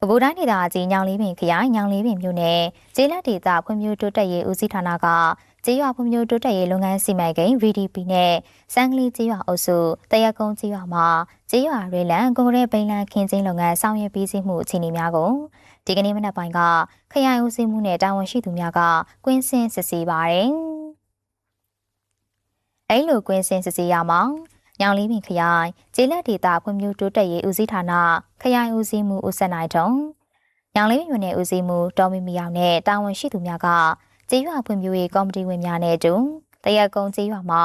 ပဲခူးတိုင်းဒေသကြီးညောင်လေးပင်ခရိုင်ညောင်လေးပင်မြို့နယ်ကျေးလက်ဒေသဖွံ့ဖြိုးတိုးတက်ရေးဦးစီးဌာနကကျေးရွာဖွံ့ဖြိုးတိုးတက်ရေးလုပ်ငန်းစီမံကိန်း VDP နဲ့စံကလေးကျေးရွာအုပ်စုတရက်ကုန်းကျေးရွာမှာကျေးရွာရေလံကွန်ကရစ်ပိန်လန်ခင်းကျင်းလုပ်ငန်းဆောင်ရွက်ပြီးစီးမှုအခြေအနေများကိုဒီကနေ့မနက်ပိုင်းကခရိုင်ဦးစီးမှုနဲ့တာဝန်ရှိသူများကကွင်းဆင်းစစ်ဆေးပါတယ်။အဲ့လိုကွင်းဆင်းစစ်ဆေးရမှာ ညောင်လေးပင်ခရိုင်ကျေးလက်ဒေသဖွံ့ဖြိုးတိုးတက်ရေးဦးစီးဌာနခရိုင်ဦးစီးမှုဦးဆက်နိုင်တုံညောင်လေးပင်မြို့နယ်ဦးစီးမှုတော်မီမီယောင်နဲ့တာဝန်ရှိသူများကကျေးရွာဖွံ့ဖြိုးရေးကော်မတီဝင်များနဲ့အတူတရက်ကုန်းကျေးရွာမှာ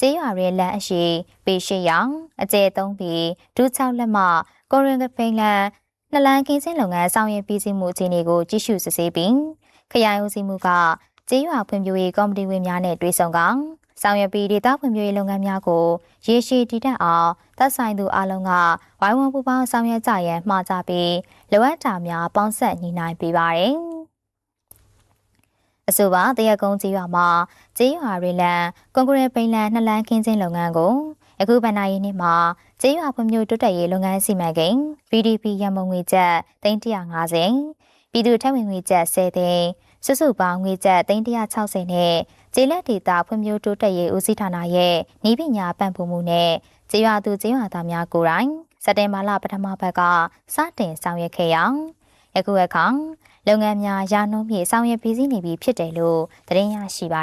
ကျေးရွာရဲလမ်းအရှိပေရှိရောင်အကျဲ3ပေဒူး6လက်မကိုရင်ကဖိန်လန်နှလန်းကင်းစင်းလုပ်ငန်းဆောင်ရွက်ပြီးစီးမှုအခြေအနေကိုကြည့်ရှုစစ်ဆေးပြီးခရိုင်ဦးစီးမှုကကျေးရွာဖွံ့ဖြိုးရေးကော်မတီဝင်များနဲ့တွေ့ဆုံက ဆောင်ရွက်ပြီးဒေသဖွံ့ဖြိုးရေးလုပ်ငန်းများကိုရေရှည်တည်တံ့အောင်သက်ဆိုင်သူအလုံးကဝိုင်းဝန်းပူးပေါင်းဆောင်ရွက်ကြရန်မှာကြပြီးလိုအပ်တာများပေါင်းဆက်ညီနိုင်ပေးပါတယ်။အဆိုပါတရက်ကုန်းကြီးရွာမှာကျေးရွာရေလံကွန်ကရစ်ပိန်လန်နှစ်လမ်းခင်းခြင်းလုပ်ငန်းကိုအခုဗဏ္ဍာရေးနှစ်မှာကျေးရွာဖွံ့ဖြိုးတိုးတက်ရေးလုပ်ငန်းစီမံကိန်း VDP ရန်ပုံငွေကျပ်350 ပြည်သူထက်ဝင်ငွေကျပ်10သိန်းစုစုပေါင်းငွေကျပ်360နဲ့ကျေးလက်ဒေသဖွံ့ဖြိုးတိုးတက်ရေးဦးစီးဌာနရဲ့ဤပညာပံ့ပိုးမှုနဲ့ကျေးရွာသူကျေးရွာသားများကိုယ်တိုင်စက်တင်ဘာလပထမဘက်ကစတင်ဆောင်ရွက်ခဲ့ရာယခုအခါလုပ်ငန်းများရာနှုန်းဖြင့်ဆောင်ရွက်ပြီးစီးနေပြီဖြစ်တယ်လို့သတင်းရရှိပါ